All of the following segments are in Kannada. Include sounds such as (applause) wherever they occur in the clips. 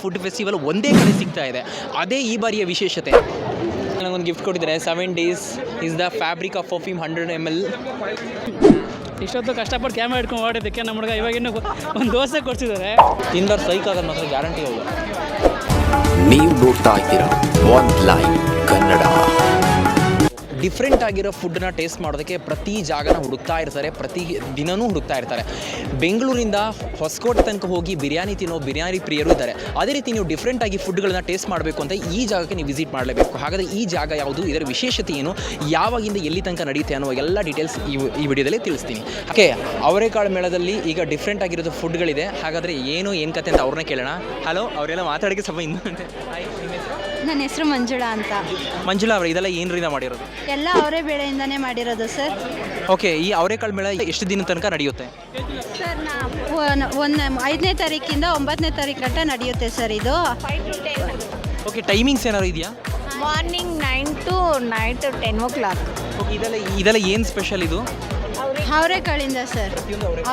ಫುಡ್ ಫೆಸ್ಟಿವಲ್ ಒಂದೇ ಕಡೆ ಸಿಗ್ತಾ ಇದೆ. ಅದೇ ಈ ಬಾರಿಯ ವಿಶೇಷತೆ. ನನಗೊಂದು ಗಿಫ್ಟ್ ಕೊಟ್ಟಿದ್ದಾರೆ. Seven days is the fabric of perfume hundred M L ಇಷ್ಟೊತ್ತು ಕಷ್ಟಪಟ್ಟು ಕ್ಯಾಮ್ರಾ ಹಿಡ್ಕೊಂಡು ಓಡಿದ್ದಕ್ಕೆ ನಮ್ಮ ಹುಡುಗ ಇವಾಗ ಇನ್ನೂ ಒಂದು ದೋಸೆ ಕೊಡ್ಸಿದ್ದಾರೆ. ತಿಂದವ್ರು ಸೈಕ್ ಆಗೋದು ಮಾತ್ರ ಗ್ಯಾರಂಟಿ ಹೋಗ ನೀವು ನೋಡ್ತಾ ಇದ್ದೀರಾ ಒನ್ ಲೈವ್ ಕನ್ನಡ. ಡಿಫ್ರೆಂಟ್ ಆಗಿರೋ ಫುಡ್ನ ಟೇಸ್ಟ್ ಮಾಡೋದಕ್ಕೆ ಪ್ರತಿ ಜಾಗನ ಹುಡುಕ್ತಾ ಇರ್ತಾರೆ, ಪ್ರತಿ ದಿನವೂ ಹುಡುಕ್ತಾ ಇರ್ತಾರೆ. ಬೆಂಗಳೂರಿಂದ ಹೊಸಕೋಟೆ ತನಕ ಹೋಗಿ ಬಿರಿಯಾನಿ ತಿನ್ನೋ ಬಿರಿಯಾನಿ ಪ್ರಿಯರು ಇದ್ದಾರೆ. ಅದೇ ರೀತಿ ನೀವು ಡಿಫ್ರೆಂಟ್ ಆಗಿ ಫುಡ್ಗಳನ್ನ ಟೇಸ್ಟ್ ಮಾಡಬೇಕು ಅಂತ ಈ ಜಾಗಕ್ಕೆ ನೀವು ವಿಸಿಟ್ ಮಾಡಲೇಬೇಕು. ಹಾಗಾದರೆ ಈ ಜಾಗ ಯಾವುದು, ಇದರ ವಿಶೇಷತೆ ಏನು, ಯಾವಾಗಿಂದ ಎಲ್ಲಿ ತನಕ ನಡೆಯುತ್ತೆ ಅನ್ನೋ ಎಲ್ಲ ಡೀಟೇಲ್ಸ್ ಈ ಈ ವಿಡಿಯೋದಲ್ಲಿ ತಿಳಿಸ್ತೀನಿ. ಓಕೆ, ಅವರೇಕಾಳು ಮೇಳದಲ್ಲಿ ಈಗ ಡಿಫ್ರೆಂಟ್ ಆಗಿರೋದು ಫುಡ್ಗಳಿದೆ. ಹಾಗಾದರೆ ಏನು ಏನು ಕತೆ ಅಂತ ಅವ್ರನ್ನ ಕೇಳೋಣ. ಹಲೋ, ಅವರೆಲ್ಲ ಮಾತಾಡೋಕ್ಕೆ ಸ್ವಲ್ಪ ಇನ್ನು ನನ್ನ ಹೆಸರು ಮಂಜುಳಾ ಅಂತ. ಮಂಜುಳಾ ಅವರೇ ಇದೆಲ್ಲ ಏನರಿಂದ ಮಾಡಿರೋದು? ಎಲ್ಲ ಅವರೇ ಬೆಳೆಯಿಂದನೇ ಮಾಡಿರೋದು ಸರ್. ಓಕೆ ಈ ಅವರೆಕಾಳು ಮೇಳ ಎಷ್ಟು ದಿನ ತನಕ ನಡೆಯುತ್ತೆ? ಸರ್ ನಾ ಒಂದು ಐದನೇ ತಾರೀಕಿಂದ ಒಂಬತ್ತನೇ ತಾರೀಕು ಗಂಟ ನಡೆಯುತ್ತೆ ಸರ್ ಇದು. ಓಕೆ ಟೈಮಿಂಗ್ಸ್ ಏನಾದ್ರು ಇದೆಯಾ? Morning nine to night ten o'clock. Okay ಇದೆಲ್ಲ ಇದೆಲ್ಲ ಏನು ಸ್ಪೆಷಲ್ ಇದು? ಅವರೆಕಾಳಿಂದ ಸರ್.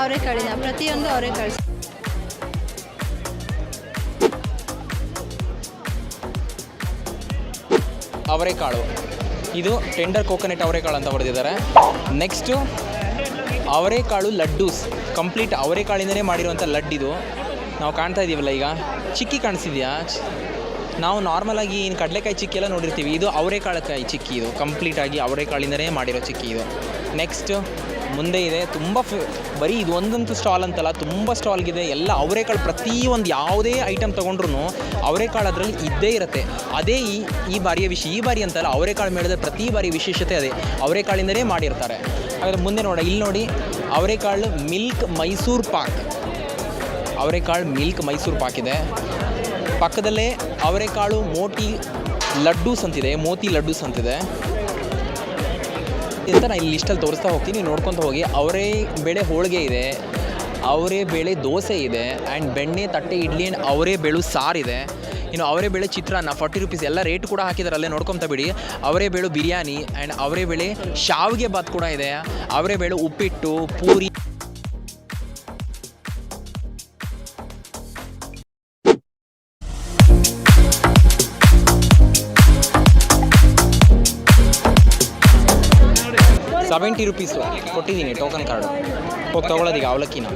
ಅವರೆಕಾಳಿಂದ ಪ್ರತಿಯೊಂದು ಅವರೆಕಾಳು ಅವರೆಕಾಳು ಇದು ಟೆಂಡರ್ ಕೋಕೋನೆಟ್ ಅವರೆಕಾಳು ಅಂತ ಬರೆದಿದ್ದಾರೆ. ನೆಕ್ಸ್ಟು ಅವರೆಕಾಳು ಲಡ್ಡೂಸ್. ಕಂಪ್ಲೀಟ್ ಅವರೆಕಾಳಿಂದನೇ ಮಾಡಿರುವಂಥ ಲಡ್ಡಿದು ನಾವು ಕಾಣ್ತಾ ಇದ್ದೀವಲ್ಲ ಈಗ. ಚಿಕ್ಕಿ ಕಾಣಿಸಿದ್ಯಾ? ನಾವು ನಾರ್ಮಲಾಗಿ ಏನು ಕಡಲೆಕಾಯಿ ಚಿಕ್ಕಿ ಎಲ್ಲ ನೋಡಿರ್ತೀವಿ. ಇದು ಅವರೆಕಾಳಕಾಯಿ ಚಿಕ್ಕಿ ಇದು. ಕಂಪ್ಲೀಟಾಗಿ ಅವರೆಕಾಳಿಂದನೇ ಮಾಡಿರೋ ಚಿಕ್ಕಿ ಇದು. ನೆಕ್ಸ್ಟ್ ಮುಂದೆ ಇದೆ. ತುಂಬ ಬರೀ ಇದು ಒಂದಂತೂ ಸ್ಟಾಲ್ ಅಂತಲ್ಲ, ತುಂಬ ಸ್ಟಾಲ್ಗಿದೆ ಎಲ್ಲ ಅವರೆಕಾಳು ಒಂದು ಯಾವುದೇ ಐಟಮ್ ತೊಗೊಂಡ್ರು ಅವರೆಕಾಳು ಅದರಲ್ಲಿ ಇದ್ದೇ ಇರುತ್ತೆ. ಅದೇ ಈ ಈ ಬಾರಿಯ ವಿಷಯ ಈ ಬಾರಿ ಅಂತಲ್ಲ ಅವರೆಕಾಳು ಮೇಳದ ಪ್ರತಿ ಬಾರಿ ವಿಶೇಷತೆ ಅದೇ. ಅವರೆಕಾಳಿಂದಲೇ ಮಾಡಿರ್ತಾರೆ. ಹಾಗಾದ್ರೆ ಮುಂದೆ ನೋಡಿ ಇಲ್ಲಿ ನೋಡಿ ಅವರೆಕಾಳು ಮಿಲ್ಕ್ ಮೈಸೂರು ಪಾಕ್ ಅವರೆಕಾಳು ಮಿಲ್ಕ್ ಮೈಸೂರು ಪಾಕ್ ಇದೆ. ಪಕ್ಕದಲ್ಲೇ ಅವರೆಕಾಳು ಮೋಟಿ ಲಡ್ಡೂಸ್ ಅಂತಿದೆ. ಮೋತಿ ಲಡ್ಡೂಸ್ ಅಂತಿದೆ. ಅಂತ ನಾನು ಇಲ್ಲಿ ಲಿಸ್ಟಲ್ಲಿ ತೋರಿಸ್ತಾ ಹೋಗ್ತೀನಿ. ನೋಡ್ಕೊತ ಹೋಗಿ. ಅವರೇ ಬೇಳೆ ಹೋಳಿಗೆ ಇದೆ. ಅವರೇ ಬೇಳೆ ದೋಸೆ ಇದೆ. ಆ್ಯಂಡ್ ಬೆಣ್ಣೆ, ತಟ್ಟೆ, ಇಡ್ಲಿ ಆ್ಯಂಡ್ ಅವರೇ ಬೇಳು ಸಾರಿದೆ ಇನ್ನು ಅವರೇ ಬೇಳೆ ಚಿತ್ರಾನ್ನ ಫಾರ್ಟಿ ರುಪೀಸ್ ಎಲ್ಲ ರೇಟ್ ಕೂಡ ಹಾಕಿದ್ದಾರೆ ಅಲ್ಲೇ ನೋಡ್ಕೊತ ಬಿಡಿ. ಅವರೇ ಬೇಳು ಬಿರಿಯಾನಿ ಆ್ಯಂಡ್ ಅವರೇ ಬೇಳೆ ಶಾವಿಗೆ ಬಾತ್ ಕೂಡ ಇದೆ. ಅವರೇ ಬೇಳೆ ಉಪ್ಪಿಟ್ಟು, ಪೂರಿ. ಸೆವೆಂಟಿ ರುಪೀಸು ಕೊಟ್ಟಿದ್ದೀನಿ ಟೋಕನ್ ಕಾರ್ಡು ಹೋಗಿ ತೊಗೊಳೋದೀಗ ಅವಲಕ್ಕಿನ.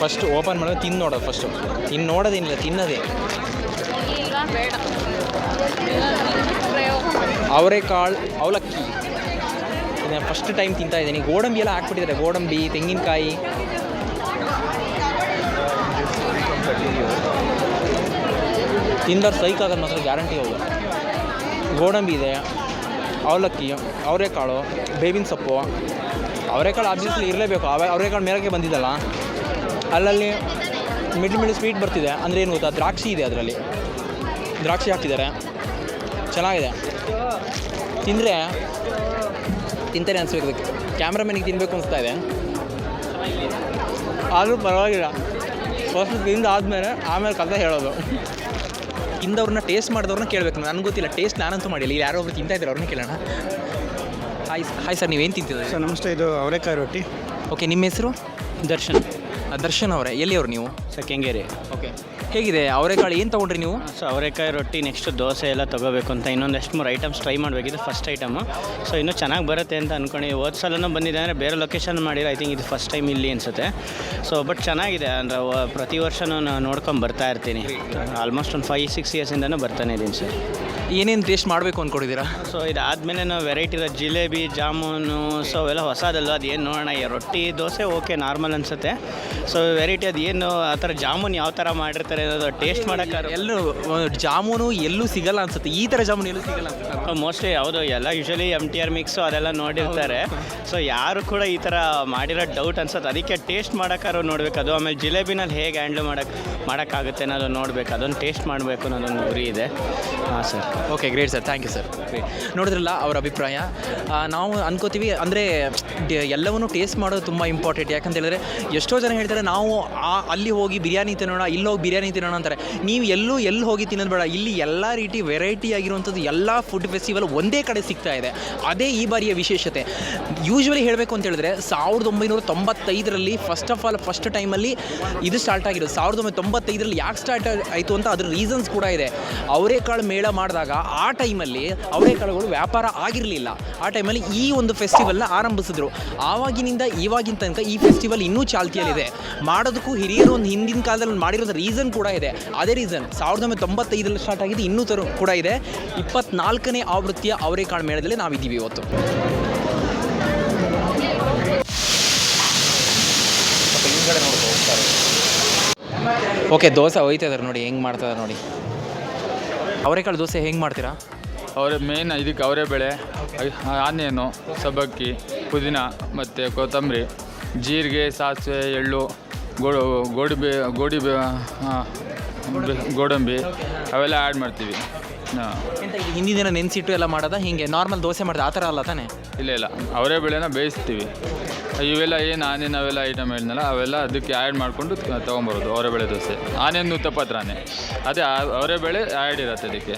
ಫಸ್ಟ್ ಓಪನ್ ಮಾಡೋದು ತಿಂದು ನೋಡೋದು ಫಸ್ಟು ಇನ್ನು ನೋಡೋದೇನಿಲ್ಲ ತಿನ್ನೋದೇ. ಅವರೆಕಾಳು ಅವಲಕ್ಕಿ. ಇದನ್ನ ಫಸ್ಟ್ ಟೈಮ್ ತಿಂತಾ ಇದ್ದೀನಿ. ಗೋಡಂಬಿ ಎಲ್ಲ ಹಾಕ್ಬಿಟ್ಟಿದ್ದಾರೆ. ಗೋಡಂಬಿ, ತೆಂಗಿನಕಾಯಿ. ತಿಂದವ್ರು ಸೈಕ್ ಆಗೋದು ಮಾತ್ರ ಗ್ಯಾರಂಟಿ ಹೌದು ಗೋಡಂಬಿ ಇದೆ. ಅವಲಕ್ಕಿ, ಅವರೆಕಾಳು, ಬೇವಿನ ಸೊಪ್ಪು. ಅವರೆಕಾಳು ಆಬ್ವಿಯಸ್ಲಿ ಇರಲೇಬೇಕು. ಅವ ಅವರೆಕಾಳು ಮೇಲಕ್ಕೆ ಬಂದಿದ್ದಲ್ಲ. ಅಲ್ಲಲ್ಲಿ ಮಿಡ್ಲ್ ಮಿಡ್ಲ್ ಸ್ವೀಟ್ ಬರ್ತಿದೆ. ಅಂದರೆ ಏನು ಗೊತ್ತಾ? ದ್ರಾಕ್ಷಿ ಇದೆ ಅದರಲ್ಲಿ. ದ್ರಾಕ್ಷಿ ಹಾಕಿದ್ದಾರೆ. ಚೆನ್ನಾಗಿದೆ. ತಿಂದರೆ ತಿಂತಾರೆ ಅನಿಸ್ಬೇಕು ಕ್ಯಾಮ್ರಾಮನಿಗೆ ತಿನ್ನಬೇಕು ಅನಿಸ್ತಾ ಇದೆ. ಆದರೂ ಪರವಾಗಿಲ್ಲ. ಫಸ್ಟ್ ತಿಂದು ಆದಮೇಲೆ ಆಮೇಲೆ ಕಥೆ ಹೇಳೋದು. ತಿಂದವ್ರನ್ನ ಟೇಸ್ಟ್ ಮಾಡಿದವ್ರನ್ನ ಕೇಳಬೇಕು. ನನಗೆ ಗೊತ್ತಿಲ್ಲ ಟೇಸ್ಟ್ ನಾನಂತೂ ಮಾಡಿಲ್ಲ. ಇಲ್ಲಿ ಯಾರೋ ಒಬ್ರು ತಿಂತಾ ಇದ್ದಾರೆ ಅವ್ರನ್ನ ಕೇಳೋಣ. ಹಾಯ್ ಹಾಯ್ ಸರ್ ನೀವೇನು ತಿಂತಿದ್ದೀರಿ ಸರ್ ನಮಸ್ತೆ ಇದು ಅವರೆಕಾಯಿ ರೊಟ್ಟಿ. ಓಕೆ ನಿಮ್ಮ ಹೆಸರು? ದರ್ಶನ್. ಆ, ದರ್ಶನ್ ಅವರೇ. ಎಲ್ಲಿಯವರು ನೀವು? ಸರ್ ಕೆಂಗೇರಿ. ಓಕೆ ಹೇಗಿದೆ? ಅವರೆಕಾಳು ಏನು ತೊಗೊಂಡ್ರಿ ನೀವು? ಸೊ ಅವರೆಕಾಯಿ ರೊಟ್ಟಿ ನೆಕ್ಸ್ಟ್ ದೋಸೆ ಎಲ್ಲ ತೊಗೋಬೇಕು ಅಂತ ಇನ್ನೊಂದಷ್ಟು ಮೂರು ಐಟಮ್ಸ್ ಟ್ರೈ ಮಾಡಬೇಕಿದೆ ಫಸ್ಟ್ ಐಟಮು ಸೊ ಇನ್ನೂ ಚೆನ್ನಾಗಿ ಬರುತ್ತೆ ಅಂತ ಅಂದ್ಕೊಂಡು ಹೋದ ಸಲನೂ ಬಂದಿದೆ ಅಂದರೆ ಬೇರೆ ಲೊಕೇಶನ್ ಮಾಡಿರೋ ಐ ಥಿಂಕ್ ಇದು ಫಸ್ಟ್ ಟೈಮ್ ಇಲ್ಲಿ ಅನಿಸುತ್ತೆ. ಸೊ ಬಟ್ ಚೆನ್ನಾಗಿದೆ ಅಂದರೆ ಪ್ರತಿ ವರ್ಷನೂ ನಾನು ನೋಡ್ಕೊಂಡು ಬರ್ತಾ ಇರ್ತೀನಿ. ಆಲ್ಮೋಸ್ಟ್ ಒಂದು ಫೈವ್ ಸಿಕ್ಸ್ ಇಯರ್ಸಿಂದನೂ ಬರ್ತಾನೆ ಇದ್ದೀನಿ ಸರ್ ಏನೇನು ಟೇಸ್ಟ್ ಮಾಡಬೇಕು ಅಂದ್ಕೊಂಡಿದ್ದೀರಾ ಸೊ ಇದಾದಮೇಲೆ ನಾವು ವೆರೈಟಿ ಇರೋ ಜಿಲೇಬಿ ಜಾಮೂನು ಸೊ ಅವೆಲ್ಲ ಹೊಸದಲ್ವ ಅದು ಏನು ನೋಡೋಣ ಈ ರೊಟ್ಟಿ ದೋಸೆ ಓಕೆ ನಾರ್ಮಲ್ ಅನಿಸುತ್ತೆ. ಸೊ ವೆರೈಟಿ ಅದು ಏನು ಆ ಥರ ಜಾಮೂನ್ ಯಾವ ಥರ ಮಾಡಿರ್ತಾರೆ ಅನ್ನೋದು ಟೇಸ್ಟ್ ಮಾಡೋಕ್ಕಾರು ಎಲ್ಲೂ ಜಾಮೂನು ಎಲ್ಲೂ ಸಿಗಲ್ಲ ಅನ್ಸುತ್ತೆ. ಈ ಥರ ಜಾಮೂನು ಎಲ್ಲೂ ಸಿಗಲ್ಲ ಅನ್ಸುತ್ತೆ ಮೋಸ್ಟ್ಲಿ ಯಾವುದು ಎಲ್ಲ usually M T R mix ಅದೆಲ್ಲ ನೋಡಿರ್ತಾರೆ. ಸೊ ಯಾರು ಕೂಡ ಈ ಥರ ಮಾಡಿರೋ ಡೌಟ್ ಅನ್ಸುತ್ತೆ. ಅದಕ್ಕೆ ಟೇಸ್ಟ್ ಮಾಡೋಕ್ಕಾರು ನೋಡಬೇಕು. ಅದು ಆಮೇಲೆ ಜಿಲೇಬಿನಲ್ಲಿ ಹೇಗೆ ಹ್ಯಾಂಡ್ಲ್ ಮಾಡೋಕ್ಕೆ ಮಾಡೋಕ್ಕಾಗುತ್ತೆ ಅನ್ನೋದು ನೋಡಬೇಕು. ಅದೊಂದು ಟೇಸ್ಟ್ ಮಾಡಬೇಕು ಅನ್ನೋದೊಂದು ಗುರಿ ಇದೆ. ಹಾಂ sir okay great sir thank you sir ನೋಡಿದ್ರಲ್ಲ ಅವ್ರ ಅಭಿಪ್ರಾಯ. ನಾವು ಅನ್ಕೋತೀವಿ, ಅಂದರೆ ಎಲ್ಲವನ್ನೂ ಟೇಸ್ಟ್ ಮಾಡೋದು ತುಂಬ ಇಂಪಾರ್ಟೆಂಟ್ ಯಾಕಂತ ಹೇಳಿದ್ರೆ, ಎಷ್ಟೋ ಜನ ಹೇಳ್ತಾರೆ, ನಾವು ಆ, ಅಲ್ಲಿ ಹೋಗಿ ಬಿರಿಯಾನಿ ತಿನ್ನೋಣ, ಇಲ್ಲಿ ಹೋಗಿ ಬಿರಿಯಾನಿ ತಿನ್ನೋಣ ಅಂತಾರೆ. ನೀವು ಎಲ್ಲೂ ಎಲ್ಲಿ ಹೋಗಿ ತಿನ್ನೋದು ಬೇಡ. ಇಲ್ಲಿ ಎಲ್ಲ ರೀತಿ ವೆರೈಟಿ ಆಗಿರುವಂಥದ್ದು, ಎಲ್ಲ ಫುಡ್ ಫೆಸ್ಟಿವಲ್ ಒಂದೇ ಕಡೆ ಸಿಗ್ತಾ ಇದೆ. ಅದೇ ಈ ಬಾರಿಯ ವಿಶೇಷತೆ. ಯೂಶ್ವಲಿ ಹೇಳಬೇಕು ಅಂತ ಹೇಳಿದ್ರೆ, ಸಾವಿರದ ಒಂಬೈನೂರ ತೊಂಬತ್ತೈದರಲ್ಲಿ ಫಸ್ಟ್ ಆಫ್ ಆಲ್ ಫಸ್ಟ್ ಟೈಮಲ್ಲಿ ಇದು ಸ್ಟಾರ್ಟ್ ಆಗಿರೋದು. ಸಾವಿರದ ಒಂಬೈನೂರ ತೊಂಬತ್ತೈದರಲ್ಲಿ ಯಾಕೆ ಸ್ಟಾರ್ಟ್ ಆಯಿತು ಅಂತ ಅದ್ರ ರೀಸನ್ಸ್ ಕೂಡ ಇದೆ. ಅವರೇಕಾಳು ಮೇಳ ಮಾಡಿದಾಗ ಆ ಟೈಮಲ್ಲಿ ಅವರೆಕಾಳುಗಳು ವ್ಯಾಪಾರ ಆಗಿರಲಿಲ್ಲ. ಆ ಟೈಮಲ್ಲಿ ಈ ಒಂದು ಫೆಸ್ಟಿವಲ್ನ ಆರಂಭಿಸಿದ್ರು. ಆವಾಗಿನಿಂದ ಇವಾಗಿನ ತನಕ ಈ ಫೆಸ್ಟಿವಲ್ ಇನ್ನೂ ಚಾಲ್ತಿಯಲ್ಲಿದೆ. ಮಾಡೋದಕ್ಕೂ ಹಿರಿಯರು ಒಂದು ಹಿಂದಿನ ಕಾಲದಲ್ಲಿ ಒಂದು ಮಾಡಿರೋದು ರೀಸನ್ ಕೂಡ ಇದೆ. ಅದೇ ರೀಸನ್ ಸಾವಿರದ ಒಂಬೈನೂರ ತೊಂಬತ್ತೈದರಲ್ಲಿ ಸ್ಟಾರ್ಟ್ ಆಗಿದೆ ಇನ್ನೂ ತರ ಕೂಡ ಇದೆ. ಇಪ್ಪತ್ನಾಲ್ಕನೇ ಆವೃತ್ತಿಯ ಅವರೇಕಾಳು ಮೇಳದಲ್ಲಿ ನಾವಿದ್ದೀವಿ ಇವತ್ತು. ಓಕೆ ದೋಸೆ ಹೋಯ್ತಾ ಇದಾರೆ ನೋಡಿ ಹೆಂಗೆ ಮಾಡ್ತಾರೆ ನೋಡಿ. ಅವರೇಕಾಳು ದೋಸೆ ಹೆಂಗೆ ಮಾಡ್ತೀರಾ? ಅವರೇ ಮೇನ್ ಇದಕ್ಕೆ ಅವರೇ ಬೆಳೆ ಆನಿಯನು ಸಬ್ಬಕ್ಕಿ ಪುದೀನ ಮತ್ತು ಕೊತ್ತಂಬರಿ ಜೀರಿಗೆ ಸಾಸಿವೆ ಎಳ್ಳು ಗೋಡು ಗೋಡಿಬೆ ಗೋಡಿ ಗೋಡಂಬಿ ಅವೆಲ್ಲ ಆ್ಯಡ್ ಮಾಡ್ತೀವಿ. ಹಾಂ. ಹಿಂದಿನ ದಿನ ನೆನೆಸಿಟ್ಟು ಎಲ್ಲ ಮಾಡೋದಾ? ಹಿಂಗೆ ನಾರ್ಮಲ್ ದೋಸೆ ಮಾಡಿದೆ ಆ ಥರ ಅಲ್ಲ ತಾನೇ? ಇಲ್ಲ ಇಲ್ಲ. ಅವರೇ ಬೆಳೆನ ಬೇಯಿಸ್ತೀವಿ. ಇವೆಲ್ಲ ಏನು ಆನಿಯನ್ ಅವೆಲ್ಲ ಐಟಮ್ ಹೇಳಿದ್ನಲ್ಲ, ಅವೆಲ್ಲ ಅದಕ್ಕೆ ಆ್ಯಡ್ ಮಾಡಿಕೊಂಡು ತೊಗೊಂಬರೋದು, ಅವರೇ ಬೆಳೆ ದೋಸೆ. ಆನಿಯನ್ ತಪ್ಪತ್ರಾನೆ ಅದೇ ಅವರೇಬೇಳೆ ಅವರೇ ಬೆಳೆ ಆ್ಯಡ್ ಇರುತ್ತೆ ಅದಕ್ಕೆ.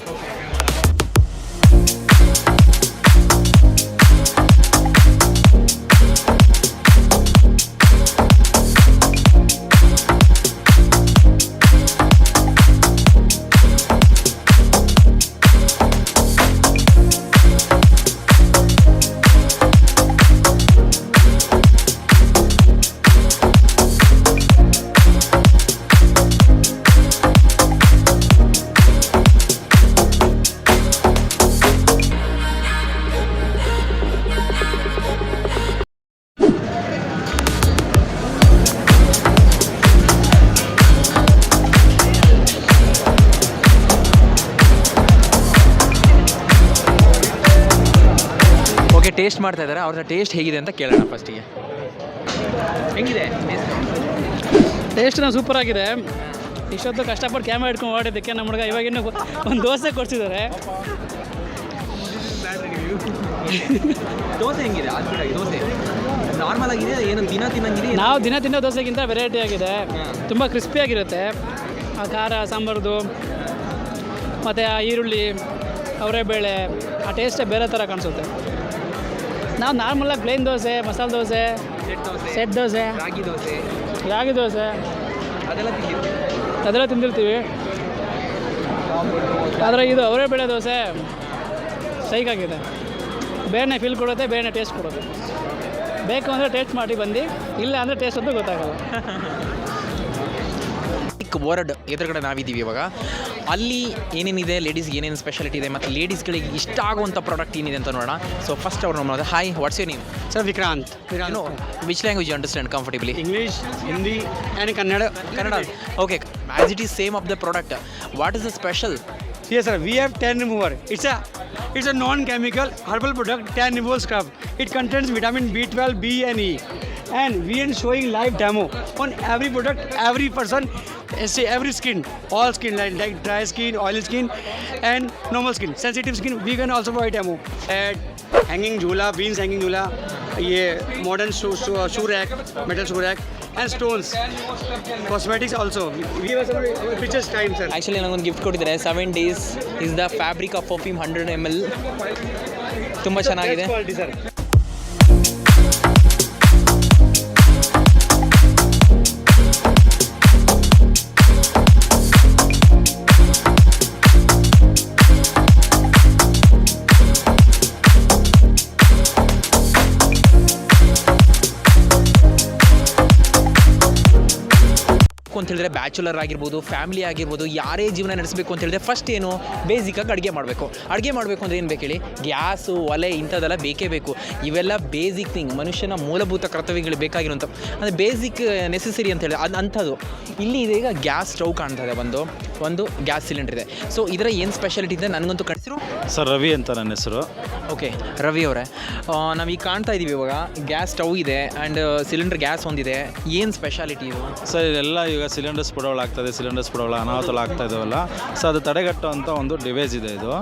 ಓಕೆ ಟೇಸ್ಟ್ ಮಾಡ್ತಾ ಇದ್ದಾರೆ. ಅವ್ರ ಟೇಸ್ಟ್ ಹೇಗಿದೆ ಅಂತ ಕೇಳೋಣ ಫಸ್ಟಿಗೆ ಹೆಂಗಿದೆ? ಟೇಸ್ಟ್ನ ಸೂಪರ್ ಆಗಿದೆ. ಇಷ್ಟೊತ್ತು ಕಷ್ಟಪಟ್ಟು ಕ್ಯಾಮ್ರಾ ಇಟ್ಕೊಂಡು ಓಡಿದ್ದಕ್ಕೆ ನಮ್ಮ ಹುಡುಗ ಇವಾಗಿನ್ನೂ ಒಂದು ದೋಸೆ ಕೊಡ್ಸಿದ್ದಾರೆ. ದೋಸೆ ಹೆಂಗಿದೆ? ದೋಸೆ. ನಾರ್ಮಲ್ ಆಗಿದೆ ಏನು ದಿನ ತಿನ್ನಂಗಿದೆ ನಾವು ದಿನ ತಿನ್ನೋ ದೋಸೆಗಿಂತ ವೆರೈಟಿ ಆಗಿದೆ. ತುಂಬ ಕ್ರಿಸ್ಪಿಯಾಗಿರುತ್ತೆ ಆ ಖಾರ ಸಾಂಬಾರ್ದು ಮತ್ತು ಆ ಈರುಳ್ಳಿ ಅವರೆಬೇಳೆ ಆ ಟೇಸ್ಟೇ ಬೇರೆ ಥರ ಕಾಣಿಸುತ್ತೆ. ನಾವು ನಾರ್ಮಲಾಗಿ ಪ್ಲೇನ್ ದೋಸೆ ಮಸಾಲೆ ದೋಸೆ ಸೆಟ್ ದೋಸೆ ರಾಗಿ ದೋಸೆ. ರಾಗಿ ದೋಸೆ. ಅದೆಲ್ಲ ತಿಂದಿರ್ತೀವಿ. ಆದರೆ ಇದು ಅವರೇ ಬೆಳೆ ದೋಸೆ. ಸೈಕಾಗಿದೆ ಬೇರೆ ಫೀಲ್ ಕೊಡುತ್ತೆ ಬೇರೆ ಟೇಸ್ಟ್ ಕೊಡುತ್ತೆ. ಬೇಕು ಅಂದರೆ ಟೇಸ್ಟ್ ಮಾಡಿ ಬಂದು ಇಲ್ಲ ಅಂದರೆ ಟೇಸ್ಟ್ ಅಂತೂ ಗೊತ್ತಾಗಲ್ಲ. ಚಿಕ್ಕ ವರ್ಡ್ ಎದುರುಗಡೆ ನಾವಿದ್ದೀವಿ ಇವಾಗ. ಅಲ್ಲಿ ಏನೇನಿದೆ ಲೇಡೀಸ್ಗೆ ಏನೇನು ಸ್ಪೆಷಾಲಿಟಿ ಇದೆ ಮತ್ತು ಲೇಡೀಸ್ಗಳಿಗೆ ಇಷ್ಟ ಆಗುವಂಥ ಪ್ರಾಡಕ್ಟ್ ಏನಿದೆ ಅಂತ ನೋಡೋಣ. ಸೊ ಫಸ್ಟ್ ಅವ್ರು ನೋಡೋದು hi what's your name sir Vikrant. Which language understand comfortably English Hindi and Kannada Kannada okay as it is same of the product what is the special see sir we have tan remover it's a it's a non chemical herbal product tan removal scrub it contains vitamin B twelve B N E And we are showing live demo on every product, every person, eh, say every skin, all skin like, like dry skin, oily skin, and normal skin. Sensitive skin, we can also provide demo. And hanging jhula, beans hanging jhula, yeah, modern shoe, shoe, shoe rack, metal shoe rack, and stones. Cosmetics also. We have some pictures time, sir. Actually ನನಗೊಂದು ಗಿಫ್ಟ್ ಕೊಟ್ಟಿದ್ದಾರೆ seven days is the fabric of perfume hundred M L ತುಂಬ ಚೆನ್ನಾಗಿದೆ Best quality, ಹೇಳಿದ್ರೆ ಬ್ಯಾಚುಲರ್ ಆಗಿರ್ಬೋದು, ಫ್ಯಾಮಿಲಿ ಆಗಿರ್ಬೋದು, ಯಾರೇ ಜೀವನ ನಡೆಸಬೇಕು ಅಂತ ಹೇಳಿದ್ರೆ ಫಸ್ಟ್ ಏನು ಬೇಸಿಕಾಗಿ ಅಡುಗೆ ಮಾಡಬೇಕು. ಅಡುಗೆ ಮಾಡಬೇಕು ಅಂದರೆ ಏನು ಬೇಕು ಹೇಳಿ? ಗ್ಯಾಸು, ಒಲೆ ಇಂಥದ್ದೆಲ್ಲ ಬೇಕೇ ಬೇಕು. ಇವೆಲ್ಲ ಬೇಸಿಕ್ ಥಿಂಗ್ ಮನುಷ್ಯನ ಮೂಲಭೂತ ಕರ್ತವ್ಯಗಳು ಬೇಕಾಗಿರುವಂಥ, ಅಂದರೆ ಬೇಸಿಕ್ ನೆಸೆಸರಿ ಅಂತ ಹೇಳಿ, ಅದು ಅಂಥದ್ದು. ಇಲ್ಲಿ ಇದೀಗ ಗ್ಯಾಸ್ ಸ್ಟವ್ ಕಾಣ್ತದೆ ಒಂದು ಒಂದು ಗ್ಯಾಸ್ ಸಿಲಿಂಡರ್ ಇದೆ. ಸೊ ಇದರ ಏನು ಸ್ಪೆಷಾಲಿಟಿ ಇದೆ? ನನಗಂತೂ ಕಣ್ ಹೆಸರು? ಸರ್ ರವಿ ಅಂತ ನನ್ನ ಹೆಸರು. ಓಕೆ ರವಿ ಅವರೇ. ನಾವೀಗ ಕಾಣ್ತಾ ಇದ್ದೀವಿ ಇವಾಗ. ಗ್ಯಾಸ್ ಸ್ಟವ್ ಇದೆ ಆ್ಯಂಡ್ ಸಿಲಿಂಡರ್ ಗ್ಯಾಸ್ ಒಂದಿದೆ. ಏನು ಸ್ಪೆಷಾಲಿಟಿ ಇದು? ಸರ್ ಇದೆಲ್ಲ ಈಗ ಸಿಲಿಂಡರ್ಸ್ ಆಗ್ತದೆ ಸಿಲಿಂಡರ್ಸ್ ಬಿಡೋಳ ಅನಾಹುತಗಳು ಆಗ್ತಾ ಇದಾವಲ್ಲ. ಸೊ ಅದು ತಡೆಗಟ್ಟುವಂಥ ಒಂದು ಡಿವೈಸ್ ಇದೆ ಇದು.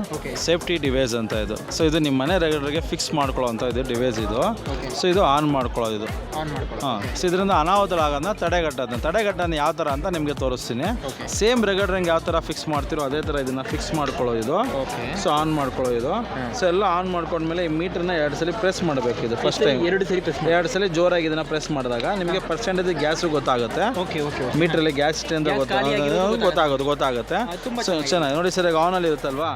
ಸೇಫ್ಟಿ ಡಿವೈಸ್ ಅಂತ ಇದು. ಸೊ ಇದು ನಿಮ್ಮ ಮನೆ ರೆಗ್ಯುಲರ್ಗೆ ಫಿಕ್ಸ್ ಮಾಡ್ಕೊಳ್ಳೋಂಥ ಇದು ಡಿವೈಸ್ ಇದು. ಸೊ ಇದು ಆನ್ ಮಾಡ್ಕೊಳ್ಳೋದು ಇದು. ಹಾಂ. ಸೊ ಇದರಿಂದ ಅನಾಹುತಗಳಾಗೋದನ್ನ ತಡೆಗಟ್ಟೋದನ್ನ. ತಡೆಗಟ್ಟೋದನ್ನ ಯಾವ ಥರ ಅಂತ ನಿಮಗೆ ತೋರಿಸ್ತೀನಿ. ಸೇಮ್ ರೆಗ್ಯುಲರ್ಗೆ ಯಾವ ಥರ ಫಿಕ್ಸ್ ಮಾಡ್ತಿರೋ ಅದೇ ಥರ ಇದನ್ನು ಫಿಕ್ಸ್ ಮಾಡ್ಕೊಳ್ಳೋದು ಇದು. ಸೊ ಆನ್ ಮಾಡ್ಕೊಳ್ಳೋ ಇದು ಸೊ ಎಲ್ಲ ಆನ್ ಮಾಡ್ಕೊಂಡ್ಮೇಲೆ ಈ ಮೀಟರ್ನ ಎರಡು ಸಲ ಪ್ರೆಸ್ ಮಾಡಬೇಕು ಇದು ಫಸ್ಟ್ ಟೈಮ್ ಎರಡು ಸಲ ಪ್ರೆಸ್ ಎರಡು ಸಲ ಜೋರಾಗಿ ಇದನ್ನ ಪ್ರೆಸ್ ಮಾಡಿದಾಗ ನಿಮಗೆ ಪರ್ಸೆಂಟೇಜ್ ಗ್ಯಾಸ್ ಗೊತ್ತಾಗುತ್ತೆ. ಓಕೆ ಓಕೆ ಮೀಟ್ರಲ್ಲಿ ಗ್ಯಾಸ್ ಇಷ್ಟೇ ಅಂತ ಗೊತ್ತಾಗುತ್ತೆ. ಗೊತ್ತಾಗುತ್ತೆ ಗೊತ್ತಾಗುತ್ತೆ. ಸೊ ಚೆನ್ನಾಗಿ ನೋಡಿ ಸರ್ ಈಗ ಅಲ್ಲಿ ಇರುತ್ತಲ್ವಾ?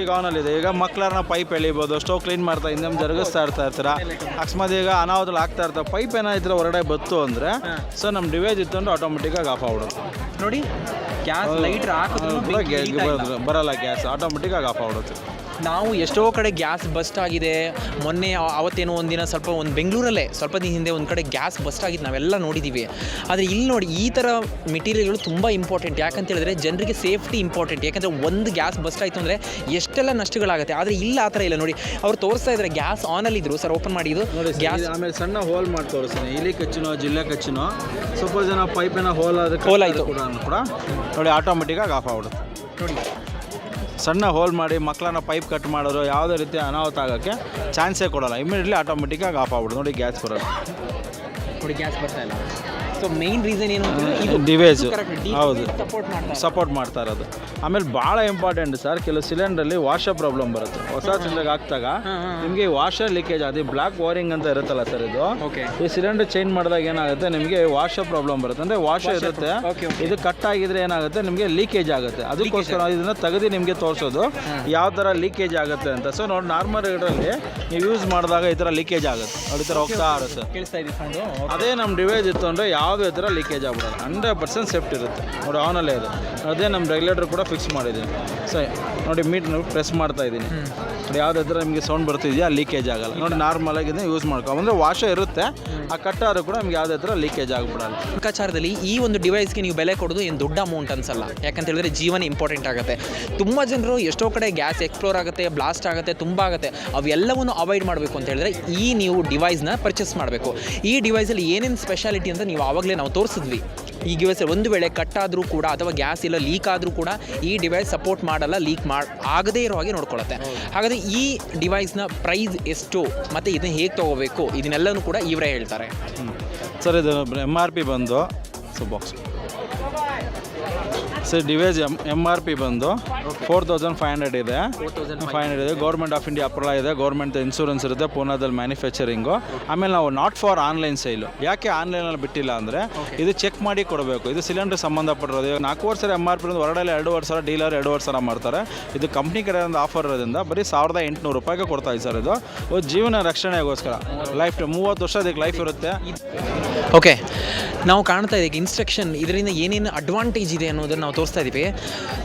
ಈಗ ಆನ್ ಅಲ್ಲಿ ಆನಲ್ಲಿ ಇದೆ. ಈಗ ಮಕ್ಳನ್ನ ಪೈಪ್ ಎಳಿಬೋದು ಸ್ಟೋವ್ ಕ್ಲೀನ್ ಮಾಡ್ತಾ ಹಿಂದೆ ಜರುಗಿಸ್ತಾ ಇರ್ತಾ ಇರ್ತೀರಾ? ಅಕಸ್ಮಾತ್ ಈಗ ಅನಾಹುತಗಳು ಆಗ್ತಾ ಇರ್ತಾವೆ. ಪೈಪ್ ಏನಾದ್ರೆ ಹೊರಗಡೆ ಬತ್ತು ಅಂದ್ರೆ ಸೊ ನಮ್ಮ ಡಿವೈಸ್ ಇತ್ತು ಅಂದ್ರೆ ಆಟೋಮೆಟಿಕ್ಕಾಗಿ ಆಫ್ ಆಗ್ಬಿಡುತ್ತೆ. ನೋಡಿ ಗ್ಯಾಸ್ ಲೈಟರ್ ಹಾಕಿದ್ರು ಬರಲ್ಲ ಗ್ಯಾಸ್ ಆಟೋಮೆಟಿಕ್ಕಾಗಿ ಆಫ್ ಆಗ್ಬಿಡುತ್ತೆ ನಾವು ಎಷ್ಟೋ ಕಡೆ ಗ್ಯಾಸ್ ಬಸ್ಟ್ ಆಗಿದೆ. ಮೊನ್ನೆ ಆ- ಅವತ್ತೇನೋ ಒಂದಿನ ಸ್ವಲ್ಪ ಒಂದು ಬೆಂಗಳೂರಲ್ಲೇ ಸ್ವಲ್ಪ ದಿನ ಹಿಂದೆ ಒಂದು ಕಡೆ ಗ್ಯಾಸ್ ಬಸ್ಟ್ ಆಗಿದ್ದು ನಾವೆಲ್ಲ ನೋಡಿದ್ದೀವಿ ಆದರೆ ಇಲ್ಲಿ ನೋಡಿ ಈ ಥರ ಮೆಟೀರಿಯಲ್ಗಳು ತುಂಬ ಇಂಪಾರ್ಟೆಂಟ್ ಯಾಕಂತ ಹೇಳಿದ್ರೆ ಜನರಿಗೆ ಸೇಫ್ಟಿ ಇಂಪಾರ್ಟೆಂಟ್ ಯಾಕಂದರೆ ಒಂದು ಗ್ಯಾಸ್ ಬಸ್ಟ್ ಆಯಿತು ಅಂದರೆ ಎಷ್ಟೆಲ್ಲ ನಷ್ಟಗಳಾಗುತ್ತೆ. ಆದರೆ ಇಲ್ಲ ಆ ಥರ ಇಲ್ಲ ನೋಡಿ. ಅವ್ರು ತೋರಿಸ್ತಾ ಇದ್ದಾರೆ ಗ್ಯಾಸ್ ಆನಲ್ಲಿದ್ದರು ಸರ್ ಓಪನ್ ಮಾಡಿದ್ದು ನೋಡಿ ಗ್ಯಾಸ್ ಆಮೇಲೆ ಸಣ್ಣ ಹೋಲ್ ಮಾಡಿ ತೋರಿಸ್ತೀನಿ ಇಲಿ ಕಚ್ಚಿನೋ ಜಿಲ್ಲೆ ಕಚ್ಚಿನೋ ಸಪೋಸ್ ಜನ ಪೈಪಿನ ಹೋಲ್ ಆದ ಹೋಲ್ ಆಯ್ತು. ಕೂಡ ಕೂಡ ನೋಡಿ ಆಟೋಮೆಟಿಕ್ಕಾಗಿ ಆಫ್ ಆಗ್ಬಿಡುತ್ತೆ. ನೋಡಿ ಸಣ್ಣ ಹೋಲ್ ಮಾಡಿ ಮಕ್ಕಳನ್ನ ಪೈಪ್ ಕಟ್ ಮಾಡೋರು ಯಾವುದೇ ರೀತಿ ಅನಾಹುತ ಆಗೋಕ್ಕೆ ಚಾನ್ಸೇ ಕೊಡೋಲ್ಲ. ಇಮಿಡಿಯೇಟ್ಲಿ ಆಟೋಮೆಟಿಕ್ಕಾಗಿ ಆಫ್ ಆಗ್ಬಿಡುತ್ತೆ. ನೋಡಿ ಗ್ಯಾಸ್ ಬರೋದು. ನೋಡಿ ಗ್ಯಾಸ್ ಬರ್ತಾ ಸೊ ಮೇನ್ ರೀಸನ್ ಏನು ಡಿವೈಸ್ ಹೌದು. ಸಪೋರ್ಟ್ ಮಾಡ್ತಾರೆ ಸಪೋರ್ಟ್ ಮಾಡ್ತಾ ಇರೋದು. ಆಮೇಲೆ ಭಾಳ ಇಂಪಾರ್ಟೆಂಟ್ ಸರ್ ಕೆಲವು ಸಿಲಿಂಡ್ರಲ್ಲಿ ವಾಷರ್ ಪ್ರಾಬ್ಲಮ್ ಬರುತ್ತೆ. ಹೊಸ ಸಿಲಿಂಡರ್ ಹಾಕ್ದಾಗ ನಿಮಗೆ ವಾಷರ್ ಲೀಕೇಜ್ ಅದು ಬ್ಲಾಕ್ ವಾರಿಂಗ್ ಅಂತ ಇರುತ್ತಲ್ಲ ಸರ್ ಇದು. ಈ ಸಿಲಿಂಡರ್ ಚೇಂಜ್ ಮಾಡಿದಾಗ ಏನಾಗುತ್ತೆ? ನಿಮಗೆ ವಾಷರ್ ಪ್ರಾಬ್ಲಮ್ ಬರುತ್ತೆ. ಅಂದರೆ ವಾಷರ್ ಇರುತ್ತೆ. ಇದು ಕಟ್ ಆಗಿದ್ರೆ ಏನಾಗುತ್ತೆ? ನಿಮಗೆ ಲೀಕೇಜ್ ಆಗುತ್ತೆ. ಅದಕ್ಕೋಸ್ಕರ ಇದನ್ನ ತೆಗೆದು ನಿಮಗೆ ತೋರಿಸೋದು. ಯಾವ ಥರ ಲೀಕೇಜ್ ಆಗುತ್ತೆ ಅಂತ. ಸೊ ನೋಡಿ ನಾರ್ಮಲ್ ಇದರಲ್ಲಿ ನೀವು ಯೂಸ್ ಮಾಡಿದಾಗ ಈ ಥರ ಲೀಕೇಜ್ ಆಗುತ್ತೆ. ಈ ಥರ ಹೋಗ್ತಾ ಇರುತ್ತೆ. ಅದೇ. ನಮ್ಮ ಡಿವೈಸ್ ಇತ್ತು ಅಂದರೆ ಯಾವುದೇ ಥರ ಲೀಕೇಜ್ ಆಗ್ಬಿಡಲ್ಲ ಹಂಡ್ರೆಡ್ ಪರ್ಸೆಂಟ್ ಸೇಫ್ಟಿ ಇರುತ್ತೆ. ನೋಡಿ ಆನಲ್ಲೇ ಇದೆ. ಅದೇ ನಮ್ಮ ರೆಗ್ಯುಲೇಟರ್ ಕೂಡ ಫಿಕ್ಸ್ ಮಾಡಿದ್ದೀನಿ. ಸರಿ ನೋಡಿ ಮೀಟ್ ಪ್ರೆಸ್ ಮಾಡ್ತಾ ಇದ್ದೀನಿ. ನೋಡಿ ಯಾವುದೇ ಥರ ನಿಮಗೆ ಸೌಂಡ್ ಬರ್ತಿದೆಯಾ? ಲೀಕೇಜ್ ಆಗಲ್ಲ. ನೋಡಿ ನಾರ್ಮಲ್ ಆಗಿ ಯೂಸ್ ಮಾಡ್ಕೊ. ಅಂದರೆ ವಾಶ ಇರುತ್ತೆ. ಆ ಕಟ್ಟಾದ್ರೂ ಕೂಡ ನಿಮ್ಗೆ ಯಾವುದೇ ಥರ ಲೀಕೇಜ್ ಆಗಿಬಿಡಲ್ಲ. ಲೆಕ್ಕಾಚಾರದಲ್ಲಿ ಈ ಒಂದು ಡಿವೈಸ್ಗೆ ನೀವು ಬೆಲೆ ಕೊಡೋದು ಏನು ದೊಡ್ಡ ಅಮೌಂಟ್ ಅನ್ಸಲ್ಲ. ಯಾಕಂತ ಹೇಳಿದ್ರೆ ಜೀವನ ಇಂಪಾರ್ಟೆಂಟ್ ಆಗುತ್ತೆ. ತುಂಬ ಜನರು ಎಷ್ಟೋ ಕಡೆ ಗ್ಯಾಸ್ ಎಕ್ಸ್ಪ್ಲೋರ್ ಆಗುತ್ತೆ ಬ್ಲಾಸ್ಟ್ ಆಗುತ್ತೆ ತುಂಬ ಆಗುತ್ತೆ. ಅವೆಲ್ಲವನ್ನು ಅವಾಯ್ಡ್ ಮಾಡಬೇಕು ಅಂತ ಹೇಳಿದ್ರೆ ಈ ನೀವು ಡಿವೈಸ್ನ ಪರ್ಚೇಸ್ ಮಾಡಬೇಕು. ಈ ಡಿವೈಸಲ್ಲಿ ಏನೇನು ಸ್ಪೆಷಾಲಿಟಿ ಅಂತ ನೀವು ಆವಾಗಲೇ ನಾವು ತೋರಿಸಿದ್ವಿ. ಈ ಡಿವೈಸ್ ಒಂದು ವೇಳೆ ಕಟ್ ಆದರೂ ಕೂಡ ಅಥವಾ ಗ್ಯಾಸ್ ಇಲ್ಲ ಲೀಕ್ ಆದರೂ ಕೂಡ ಈ ಡಿವೈಸ್ ಸಪೋರ್ಟ್ ಮಾಡಲ್ಲ ಲೀಕ್ ಮಾಡಿ ಆಗದೇ ಇರೋ ಹಾಗೆ ನೋಡ್ಕೊಳ್ಳುತ್ತೆ. ಹಾಗಾದರೆ ಈ ಡಿವೈಸ್ನ ಪ್ರೈಸ್ ಎಷ್ಟು ಮತ್ತು ಇದನ್ನ ಹೇಗೆ ತೊಗೋಬೇಕು ಇದನ್ನೆಲ್ಲನೂ ಕೂಡ ಇವರೇ ಹೇಳ್ತಾರೆ. ಸರ್ ಇದು ಎಂ ಆರ್ ಪಿ ಬಂದು so box sir device M M R P ಬಂದು ಫೋರ್ ತೌಸಂಡ್ ಫೈವ್ ಹಂಡ್ರೆಡ್ ಇದೆ. ಫೈವ್ ಹಂಡ್ರೆಡ್ ಇದೆ. ಗೌರ್ಮೆಂಟ್ ಆಫ್ ಇಂಡಿಯಾ ಅಪ್ರೂವಲ್ ಇದೆ ಗೌರ್ಮೆಂಟ್ ಇನ್ಶೂರೆನ್ಸ್ ಇರುತ್ತೆ. ಪೂನಾದಲ್ಲಿ ಮ್ಯಾನುಫ್ಯಾಕ್ಚರಿಂಗು ಆಮೇಲೆ ನಾವು ನಾಟ್ ಫಾರ್ ಆನ್ಲೈನ್ ಸೇಲು ಯಾಕೆ ಆನ್ಲೈನಲ್ಲಿ ಬಿಟ್ಟಿಲ್ಲ ಅಂದರೆ ಇದು ಚೆಕ್ ಮಾಡಿ ಕೊಡಬೇಕು. ಇದು ಸಿಲಿಂಡರ್ ಸಂಬಂಧಪಟ್ಟಿರೋದು ಇವಾಗ ನಾಲ್ಕೂವರೆ ಸಾವಿರ ಎಂ ಆರ್ ಪಿ ಹೊರಗಡೆ ಎರಡೂವರೆ ಸಾವಿರ ಡೀಲರ್ ಎರಡೂವರೆ ಸಾವಿರ ಮಾಡ್ತಾರೆ. ಇದು ಕಂಪ್ನಿ ಕಡೆಯಿಂದ ಆಫರ್ ಇರೋದ್ರಿಂದ ಬರೀ ಸಾವಿರದ ಎಂಟುನೂರು ರೂಪಾಯಿಗೆ ಕೊಡ್ತಾ ಇದೆ ಸರ್ ಇದು. ಜೀವನ ರಕ್ಷಣೆಗೋಸ್ಕರ. ಲೈಫ್ ಮೂವತ್ತು ವರ್ಷ ಅದಕ್ಕೆ ಲೈಫ್ ಇರುತ್ತೆ. ಓಕೆ ನಾವು ಕಾಣ್ತಾ ಇದ್ದೀವಿ. ಇನ್ಸ್ಟ್ರಕ್ಷನ್ ಇದರಿಂದ ಏನೇನು ಅಡ್ವಾಂಟೇಜ್ ಇದೆ ಅನ್ನೋದನ್ನು ನಾವು ತೋರಿಸ್ತಾ ಇದ್ದೀವಿ.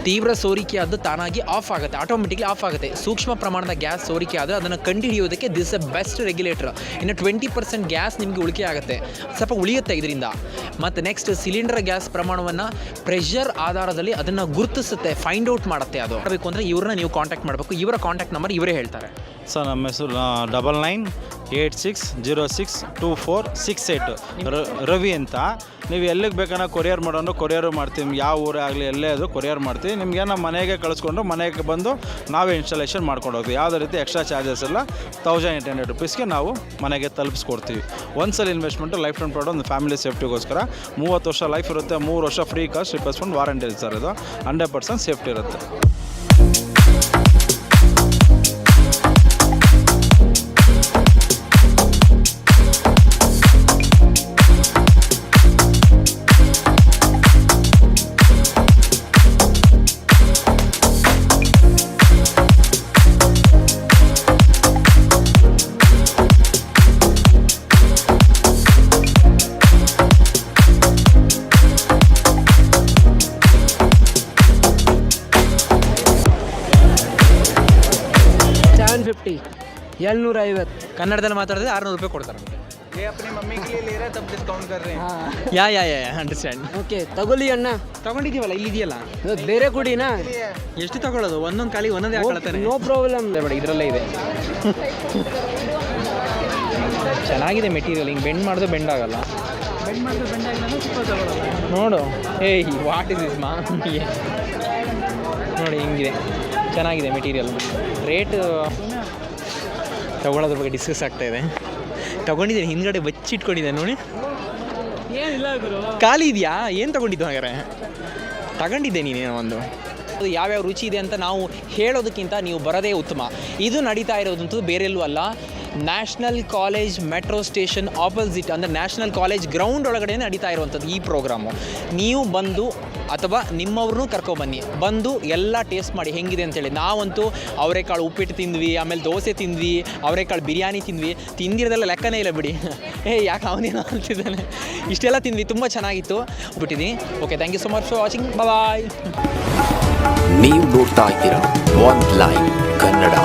ತೀವ್ರ ಸೋರಿಕೆ ಆದ ತಾನಾಗಿ ಆಫ್ ಆಗುತ್ತೆ. ಆಟೋಮೆಟಿಕ್ಲಿ ಆಫ್ ಆಗುತ್ತೆ. ಸೂಕ್ಷ್ಮ ಪ್ರಮಾಣದ ಗ್ಯಾಸ್ ಸೋರಿಕೆ ಆದರೆ ಅದನ್ನು ಕಂಡುಹಿಡಿಯೋದಕ್ಕೆ ದಿಸ್ ಅ ಬೆಸ್ಟ್ ರೆಗ್ಯುಲೇಟರ್ ಇನ್ನು ಟ್ವೆಂಟಿ ಪರ್ಸೆಂಟ್ ಗ್ಯಾಸ್ ನಿಮಗೆ ಉಳಿಕೆ ಆಗುತ್ತೆ. ಸ್ವಲ್ಪ ಉಳಿಯುತ್ತೆ ಇದರಿಂದ. ಮತ್ತು ನೆಕ್ಸ್ಟ್ ಸಿಲಿಂಡರ್ ಗ್ಯಾಸ್ ಪ್ರಮಾಣವನ್ನು ಪ್ರೆಷರ್ ಆಧಾರದಲ್ಲಿ ಅದನ್ನು ಗುರುತಿಸುತ್ತೆ ಫೈಂಡ್ ಔಟ್ ಮಾಡುತ್ತೆ ಅದು. ಮಾಡಬೇಕು ಅಂದರೆ ಇವ್ರನ್ನ ನೀವು ಕಾಂಟ್ಯಾಕ್ಟ್ ಮಾಡಬೇಕು. ಇವರ ಕಾಂಟ್ಯಾಕ್ಟ್ ನಂಬರ್ ಇವರೇ ಹೇಳ್ತಾರೆ. ಸರ್, ನಮ್ಮ ಹೆಸರು double nine eight six zero six two four six eight Ravi ಅಂತ. ನೀವು ಎಲ್ಲಿಗೆ ಬೇಕನ್ನ ಕೊರಿಯರ್ ಮಾಡೋಣ ಕೊರಿಯರು ಮಾಡ್ತೀವಿ. ಯಾವ ಊರೇ ಆಗಲಿ, ಎಲ್ಲೇ ಅದು ಕೊರಿಯರ್ ಮಾಡ್ತೀವಿ. ನಿಮಗೆ ನಮ್ಮ ಮನೆಗೆ ಕಳಿಸ್ಕೊಂಡು ಮನೆಗೆ ಬಂದು ನಾವೇ ಇನ್ಸ್ಟಾಲೇಷನ್ ಮಾಡ್ಕೊಂಡು ಹೋಗ್ತೀವಿ. ಯಾವುದೇ ರೀತಿ ಎಕ್ಸ್ಟ್ರಾ ಚಾರ್ಜಸ್ ಎಲ್ಲ ತೌಸಂಡ್ ಏಟ್ ಹಂಡ್ರೆಡ್ ರುಪೀಸ್ಗೆ ನಾವು ಮನೆಗೆ ತಲುಪಿಸ್ಕೊಡ್ತೀವಿ. ಒಂದು ಸಲ ಇನ್ವೆಸ್ಟ್ಮೆಂಟು ಲೈಫ್ ಟೈಮ್ ಪ್ರಾಡಕ್ಟ್ ಒಂದು ಫ್ಯಾಮಿಲಿ ಸೇಫ್ಟಿಗೋಸ್ಕರ ಮೂವತ್ತು ವರ್ಷ ಲೈಫ್ ಇರುತ್ತೆ. ಮೂರು ವರ್ಷ free cost replacement warranty sir ಇದು. ಹಂಡ್ರೆಡ್ ಪರ್ಸೆಂಟ್ ಸೇಫ್ಟಿ ಇರುತ್ತೆ. ಏಳ್ನೂರ ಐವತ್ತು ಕನ್ನಡದಲ್ಲಿ ಮಾತಾಡಿದ್ರೆ ಆರುನೂರು ರೂಪಾಯಿ ಕೊಡ್ತಾರೆ. ಯಾ ಯಾ ಯಾ ಅಂಡರ್ಸ್ಟ್ಯಾಂಡ್ ಓಕೆ ತಗೊಳ್ಳಿ ಅಣ್ಣ. ತಗೊಂಡಿದ್ದೀವಲ್ಲ ಇಲ್ಲಿ ಇದೆಯಲ್ಲ ಬೇರೆ ಕುಡಿನಾ ಎಷ್ಟು ತಗೊಳ್ಳೋದು? ಒಂದೊಂದು ಖಾಲಿ ಒಂದೊಂದೇ ಹಾಕೊಳ್ತಾನೆ ನೋ ಪ್ರಾಬ್ಲಮ್ ಬೇಡ ಇದರಲ್ಲೇ ಇದೆ. ಚೆನ್ನಾಗಿದೆ ಮೆಟೀರಿಯಲ್ ಹಿಂಗೆ ಬೆಂಡ್ ಮಾಡಿದ್ರೆ ಬೆಂಡ್ ಆಗಲ್ಲ. ನೋಡು. ಏಯ್ ವಾಟ್ ಇಸ್ ಇಸ್ ಮಾ ನೋಡಿ ಹಿಂಗಿದೆ. ಚೆನ್ನಾಗಿದೆ ಮೆಟೀರಿಯಲ್ ರೇಟ್ ತಗೊಳ್ಳೋದ್ರ ಬಗ್ಗೆ ಡಿಸ್ಕಸ್ ಆಗ್ತಾ ಇದೆ. ತಗೊಂಡಿದ್ದೀನಿ ಹಿಂದ್ಗಡೆ ಬಚ್ಚಿಟ್ಕೊಂಡಿದ್ದೆ ನೋಡಿ. ಖಾಲಿ ಇದೆಯಾ? ಏನು ತಗೊಂಡಿದ್ದು ಹಾಗಾದ್ರೆ? ತಗೊಂಡಿದ್ದೆ ನೀನೇನೋ ಒಂದು. ಅದು ಯಾವ್ಯಾವ ರುಚಿ ಇದೆ ಅಂತ ನಾವು ಹೇಳೋದಕ್ಕಿಂತ ನೀವು ಬರೋದೇ ಉತ್ತಮ. ಇದು ನಡೀತಾ ಇರೋದಂತೂ ಬೇರೆಲ್ಲೂ ಅಲ್ಲ. National College metro station opposite, ಅಂದರೆ ನ್ಯಾಷನಲ್ ಕಾಲೇಜ್ ಗ್ರೌಂಡ್ ಒಳಗಡೆ ನಡೀತಾ ಇರುವಂಥದ್ದು ಈ ಪ್ರೋಗ್ರಾಮು ನೀವು ಬಂದು ಅಥವಾ ನಿಮ್ಮವ್ರನ್ನೂ ಕರ್ಕೊಬನ್ನಿ. ಬಂದು ಎಲ್ಲ ಟೇಸ್ಟ್ ಮಾಡಿ ಹೆಂಗಿದೆ ಅಂತೇಳಿ ನಾವಂತೂ ಅವರೆಕಾಳು ಉಪ್ಪಿಟ್ಟು ತಿಂದ್ವಿ, ಆಮೇಲೆ ದೋಸೆ ತಿಂದ್ವಿ, ಅವರೆಕಾಳು ಬಿರಿಯಾನಿ ತಿಂದ್ವಿ. ತಿಂದಿರೋದೆಲ್ಲ ಲೆಕ್ಕನೇ ಇಲ್ಲ ಬಿಡಿ. (laughs) ಏ, ಯಾಕೆ ಅವನೇನೋ ಅಂತಿದ್ದಾನೆ. ಇಷ್ಟೆಲ್ಲ ತಿಂದ್ವಿ, ತುಂಬ ಚೆನ್ನಾಗಿತ್ತು. ಬಿಟ್ಟಿದ್ದೀನಿ okay thank you so much for watching bye ನೀವು ನೋಡ್ತಾ ಇದ್ದೀರಾ ಒನ್ ಲೈವ್ ಕನ್ನಡ